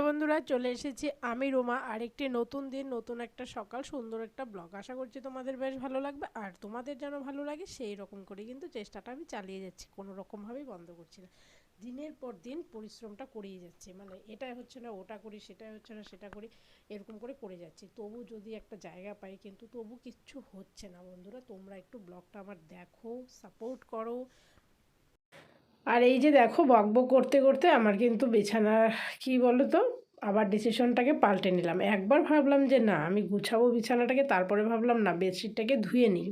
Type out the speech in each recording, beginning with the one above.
Hello বন্ধুরা, চলে এসেছি আমি রোমা। আরেকটি নতুন দিন, নতুন একটা সকাল, সুন্দর একটা ব্লগ। আশা করছি তোমাদের বেশ ভালো লাগবে। আর তোমাদের যেন ভালো লাগে, সেই রকম করে কিন্তু চেষ্টাটা আমি চালিয়ে যাচ্ছি। কোনো রকমভাবেই বন্ধ করছি না। দিনের পর দিন পরিশ্রমটা করেই যাচ্ছি। মানে এটাই হচ্ছে না, ওটা করি, সেটাই হচ্ছে না, সেটা করি, এরকম করে করে যাচ্ছি। তবু যদি একটা জায়গা পাই কিন্তু তবু কিচ্ছু হচ্ছে না বন্ধুরা। তোমরা একটু ব্লগটা আমার দেখো সাপোর্ট করো। আর এই যে দেখো বকবক করতে করতে আমার কিন্তু বিছানা কি বলো তো আবার ডিসিশনটাকে পাল্টে নিলাম। একবার ভাবলাম যে, না, আমি গুছাবো বিছানাটাকে, তারপরে ভাবলাম না, বেডশিটটাকে ধুয়ে নিই।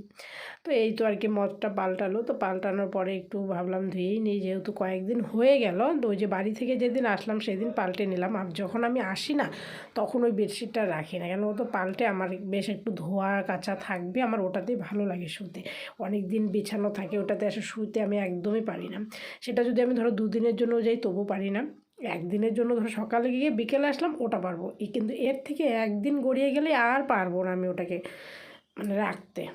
তো এই তো আর কি মতটা পাল্টালো। তো পাল্টানোর পরে একটু ভাবলাম ধুয়েই নিই, যেহেতু কয়েকদিন হয়ে গেল, তো ওই যে বাড়ি থেকে যেদিন আসলাম, সেদিন পাল্টে নিলাম। আর যখন আমি আসি না, তখন ওই বেডশিটটা রাখি না। কেন? ও তো পাল্টে আমার বেশ একটু ধোয়া কাচা থাকবে, আমার ওটাতেই ভালো লাগে শুতে। অনেক দিন বিছানো থাকে, ওটাতে এসে শুতে আমি একদমই পারি না। সেটা যদি আমি ধরো দুদিনের জন্য যাই তবু পারি না। একদিনের জন্য ধরো সকালে গিয়ে বিকেলে আসলাম, ওটা পারব। কিন্তু এর থেকে একদিন গড়িয়ে গেলে আর পারব না আমি ওটাকে মানে রাখতে।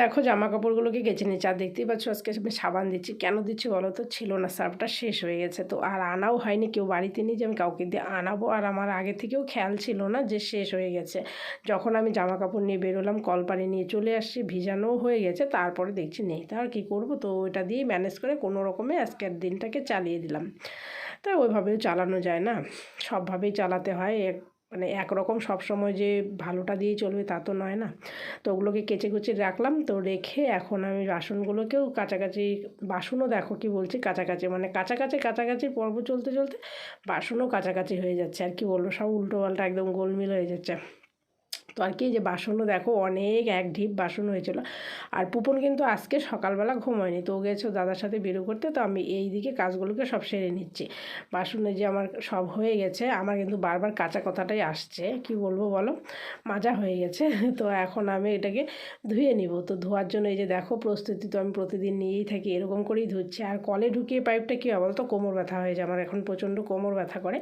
দেখো জামা কাপড়গুলোকে কেচে নিচ্ছি আর দেখতেই পাচ্ছ আজকে আমি সাবান দিচ্ছি। কেন দিচ্ছি বলো তো? ছিল না সার্ফটা শেষ হয়ে গেছে। তো আর আনাও হয়নি, কেউ বাড়িতে নিয়ে যে আমি কাউকে দিয়ে আনাবো। আর আমার আগে থেকেও খেয়াল ছিল না যে শেষ হয়ে গেছে। যখন আমি জামা কাপড় নিয়ে বেরোলাম কলপানি নিয়ে চলে আসছি, ভিজানোও হয়ে গেছে। তারপরে দেখছি নেই। তার কী করব? তো ওইটা দিয়েই ম্যানেজ করে কোনো রকমে আজকের দিনটাকে চালিয়ে দিলাম। তা ওইভাবেও চালানো যায় না। সবভাবেই চালাতে হয়। মানে একরকম সবসময় যে ভালোটা দিয়েই চলবে তা তো নয় না। তো ওগুলোকে কেচে কুচে রাখলাম। তো রেখে এখন আমি বাসনগুলোকেও কাছাকাছি, বাসনও দেখো কি বলছি, কাছাকাছি মানে কাছাকাছি কাছাকাছি পর্ব চলতে চলতে বাসনও কাছাকাছি হয়ে যাচ্ছে। আর কি বলব, সব উল্টো পাল্টা একদম গোলমিল হয়ে যাচ্ছে। তো আর কি যে বাসনও দেখো অনেক, এক ঢিপ বাসন হয়েছিল। আর পুপন কিন্তু আজকে সকালবেলা ঘুমায়নি, তো গেছো দাদার সাথে বেরো করতে, তো আমি এই দিকে কাজগুলোকে সব সেরে নিচ্ছি। বাসনে যে আমার সব হয়ে গেছে, আমার কিন্তু বারবার কাঁচা কথাটাই আসছে, কি বলব বলো? মাজা হয়ে গেছে, তো এখন আমি এটাকে ধুয়ে নিব। তো ধোয়ার জন্য এই যে দেখো, প্রস্তুতি তো আমি প্রতিদিন নিয়েই থাকি, এরকম করেই ধুচ্ছি। আর কলে ঢুকিয়ে পাইপটা কী হবে তো কোমর ব্যথা হয়ে যায়, আমার এখন প্রচণ্ড কোমর ব্যথা করে।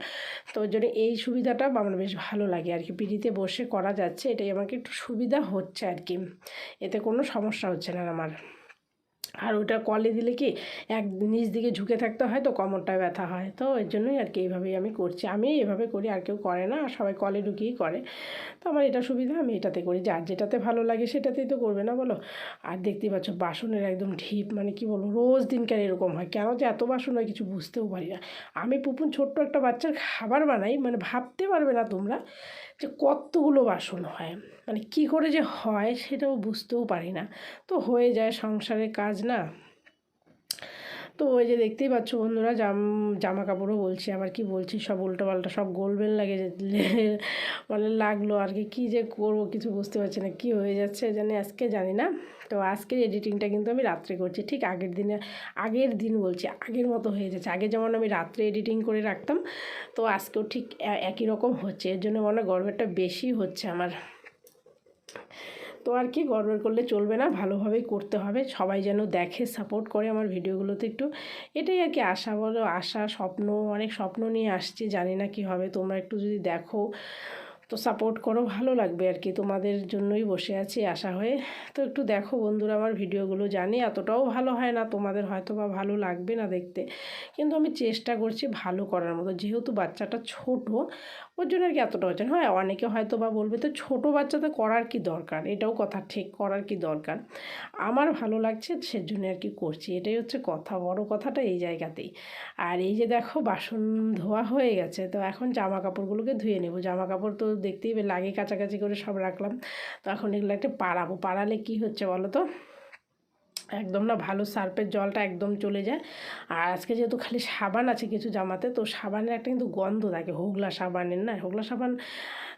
তো ওই জন্য এই সুবিধাটা আমার বেশ ভালো লাগে। আর কি পিড়িতে বসে করা যাচ্ছে যাচ্ছে এটাই, আমাকে একটু সুবিধা হচ্ছে আর কি। এতে কোনো সমস্যা হচ্ছে না আমার। আর ওটা কলে দিলে কি এক নিজ দিকে ঝুঁকে থাকতে হয় তো কোমরটায় ব্যথা হয়। তো এর জন্যই আর কি এইভাবেই আমি করছি। আমি এভাবে করি, আর কেউ করে না, সবাই কলে ঢুকিয়েই করে। তো আমার এটা সুবিধা, আমি এটাতে করি। যার যেটাতে ভালো লাগে সেটাতেই তো করবে না বলো? আর দেখতেই পাচ্ছ, বাসনের একদম ঢিপ মানে কি বলব, রোজ দিনকার এরকম হয়। কেন যে এত বাসন হয় কিছু বুঝতেও পারি না। আমি পুপুন ছোট্ট একটা বাচ্চার খাবার বানাই মানে ভাবতে পারবে না তোমরা যে কতগুলো বাসন হয় মানে কি করে যে হয় সেটাও বুঝতেও পারি না। তো হয়ে যায় সংসারের কাজ না? তো ওই যে দেখতেই পাচ্ছ বন্ধুরা, জাম জামা কাপড়ও বলছি, আবার কি বলছি, সব উল্টো পাল্টা সব গোলবেল লাগে মানে লাগল আর কি, কী যে করব কিছু বুঝতে পারছি না, কী হয়ে যাচ্ছে জানি, আজকে জানি না। তো আজকের এডিটিংটা কিন্তু আমি রাত্রে করছি, ঠিক আগের দিনে, আগের দিন বলছি, আগের মতো হয়ে যাচ্ছে। আগে যেমন আমি রাত্রে এডিটিং করে রাখতাম, তো আজকেও ঠিক একই রকম হচ্ছে, এর জন্য মনে হয় গর্বেরটা বেশি হচ্ছে আমার। তো আর কি, গড়বড় করলে চলবে না, ভালোভাবেই করতে হবে। সবাই যেন দেখে সাপোর্ট করে আমার ভিডিওগুলোতে একটু। এটাই আর কি আশা বলো আশা, স্বপ্ন, অনেক স্বপ্ন নিয়ে আসছি, জানি না কি হবে। তোমরা একটু যদি দেখো তো সাপোর্ট করো, ভালো লাগবে আর কি। তোমাদের জন্যই বসে আছি আশা হয়ে। তো একটু দেখো বন্ধুরা, আমার ভিডিওগুলো জানি, এতটাও ভালো হয় না, তোমাদের হয়তো বা ভালো লাগবে না দেখতে। কিন্তু আমি চেষ্টা করছি ভালো করার মতো। যেহেতু বাচ্চাটা ছোট, ওর জন্য আর কি এতটা হচ্ছে হ্যাঁ অনেকে হয়তো বা বলবে, তো ছোটো বাচ্চাতে করার কি দরকার? এটাও কথা ঠিক, করার কি দরকার? আমার ভালো লাগছে সেজন্য আর কি করছি। এটাই হচ্ছে কথা, বড় কথাটা এই জায়গাতেই। আর এই যে দেখো, বাসন ধোয়া হয়ে গেছে, তো এখন জামা কাপড়গুলোকে ধুয়ে নেব। জামা কাপড় তো দেখতেই লাগে কাছাকাছি করে সব রাখলাম। তো এখন এগুলো একটা পাড়াবো। পাড়ালে কি হচ্ছে বলো তো? একদম না ভালো সার্ফের জলটা একদম চলে যায়। আর আজকে যেহেতু খালি সাবান আছে কিছু জামাতে, তো সাবানের একটা কিন্তু গন্ধ থাকে। হোগলা সাবানের না? হোগলা সাবান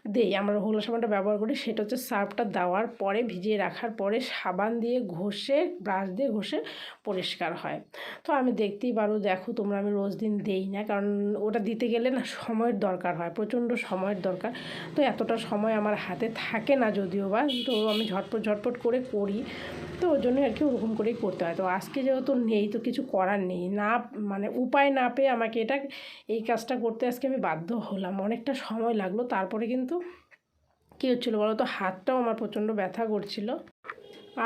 দেই। আমরা হোগলা সাবানটা ব্যবহার করি। সেটা হচ্ছে সার্ফটা দেওয়ার পরে, ভিজিয়ে রাখার পরে সাবান দিয়ে ঘষে, ব্রাশ দিয়ে ঘষে পরিষ্কার হয়। তো আমি দেখতেই পারো, দেখো তোমরা আমি রোজ দিন দেই না, কারণ ওটা দিতে গেলে না সময়ের দরকার হয়, প্রচণ্ড সময়ের দরকার। তো এতটা সময় আমার হাতে থাকে না যদিও বা, তো আমি ঝটপট ঝটপট করে করি। তো ওই জন্য আর কি ওরকম করেই করতে হয়। তো আজকে যেহেতু নেই, তো কিছু করার নেই। না মানে উপায় না পেয়ে আমাকে এটা, এই কাজটা করতে আজকে আমি বাধ্য হলাম। অনেকটা সময় লাগল, তারপরে কিন্তু কী হচ্ছিল বলো তো? হাতটাও আমার প্রচণ্ড ব্যথা করছিল।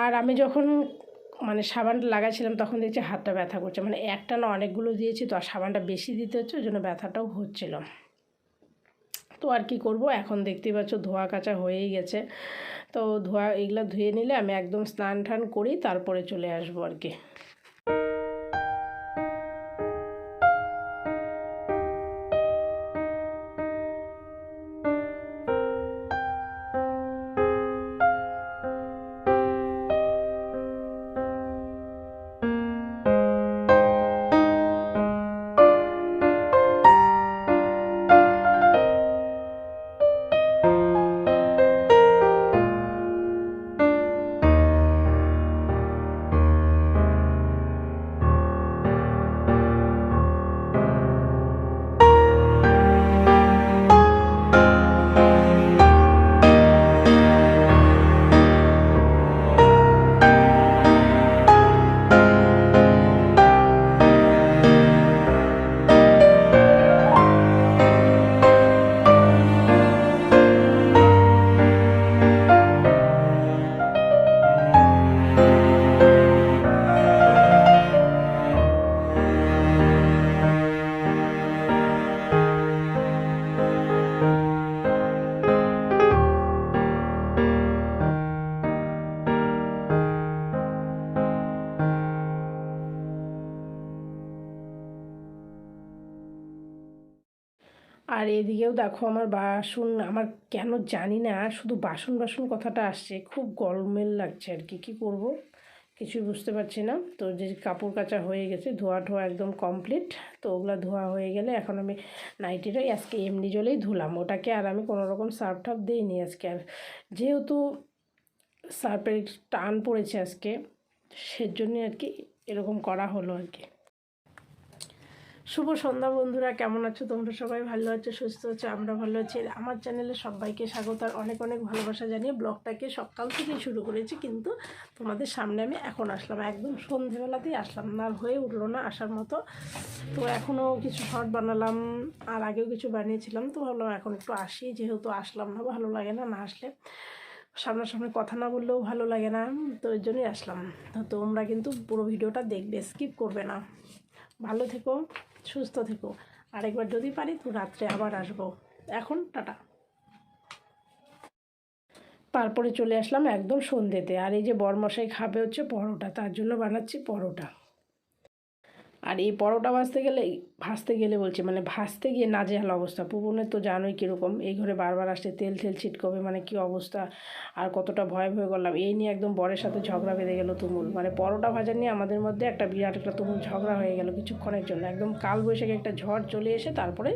আর আমি যখন মানে সাবানটা লাগাইছিলাম তখন দেখছি হাতটা ব্যথা করছে। মানে একটা না অনেকগুলো দিয়েছি তো, আর সাবানটা বেশি দিতে হচ্ছে, ওই জন্য ব্যথাটাও হচ্ছিল। তো আর কি করব? এখন দেখতেই পাচ্ছ ধোয়া কাচা হয়েই গেছে। তো ধোয়া এগুলো ধুয়ে নিলে আমি একদম স্নান টান করি, তারপরে চলে আসব আর কি। আর দেখো আমার বাসন, আমার কেন জানি না, শুধু বাসন বাসন কথাটা আসছে। খুব গরমের লাগছে আর কি, কী করব? কিছুই বুঝতে পারছি না। তো যে কাপড় কাচা হয়ে গেছে, ধোয়া ঠোয়া একদম কমপ্লিট তো ওগুলো ধোয়া হয়ে গেলে এখন আমি নাইটিটাই আজকে এমনি জলেই ধুলাম। ওটাকে আর আমি কোনো রকম সার্ফ টার্ফ দিইনি আজকে। আর যেহেতু সার্ফের টান পড়েছে আজকে, সেজন্যই আর কি এরকম করা হলো আর কি। শুভ সন্ধ্যা বন্ধুরা, কেমন আছো? তোমরা সবাই ভালো আছো, সুস্থ আছো? আমরা ভালো আছি। আমার চ্যানেলে সবাইকে স্বাগত আর অনেক অনেক ভালোবাসা জানিয়ে ব্লগটাকে সকাল থেকেই শুরু করেছি, কিন্তু তোমাদের সামনে আমি এখন আসলাম। একদম সন্ধেবেলাতেই আসলাম, না হয়ে উঠল না আসার মতো। তো এখনও কিছু শর্ট বানালাম, আর আগেও কিছু বানিয়েছিলাম, তো ভাবলাম এখন একটু আসি, যেহেতু আসলাম না, ভালো লাগে না না আসলে সামনাসামনি কথা না বললেও ভালো লাগে না, তো ওই জন্যই আসলাম। তো তোমরা কিন্তু পুরো ভিডিওটা দেখবে, স্কিপ করবে না। ভালো থেকো। সুস্থ থেকো। আরেকবার যদি পারি তো রাত্রে আবার আসব। এখন টাটা। তারপরে চলে আসলাম একদম সন্ধ্যেতে। আর এই যে বরমশাই খাবে হচ্ছে পরোটা, তার জন্য বানাচ্ছি পরোটা। আর এই পরোটা ভাজতে গেলে ভাজতে গেলে বলছে মানে ভাজতে গিয়ে নাজেহাল অবস্থা। পুবনের তো জানোই কীরকম, এই ঘরে বারবার আসছে, তেল তেল ছিটকবে মানে কি অবস্থা? আর কতটা ভয় ভয় করলাম। এই নিয়ে একদম বরের সাথে ঝগড়া বেঁধে গেল তুমুল। মানে পরোটা ভাজা নিয়ে আমাদের মধ্যে একটা বিরাট একটা তুমুল ঝগড়া হয়ে গেল কিছুক্ষণের জন্য। একদম কাল বৈশাখে একটা ঝড় চলে এসে তারপরে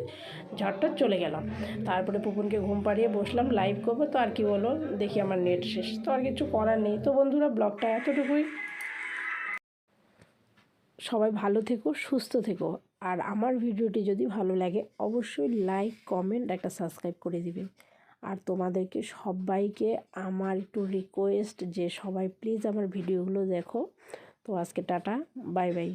ঝড়টা চলে গেলাম তারপরে পুপুনকে ঘুম পাড়িয়ে বসলাম লাইভ করব। তো আর কি বলো দেখি আমার নেট শেষ। তো আর কিছু করার নেই। তো বন্ধুরা, ব্লগটা এতটুকুই। সবাই ভালো থেকো, সুস্থ থেকো। আর আমার ভিডিওটি যদি ভালো লাগে, অবশ্যই লাইক কমেন্ট একটা সাবস্ক্রাইব করে দিবে আর তোমাদেরকে সবাইকে আমার একটু রিকোয়েস্ট যে সবাই প্লিজ আমার ভিডিওগুলো দেখো। তো আজকে টাটা বাই বাই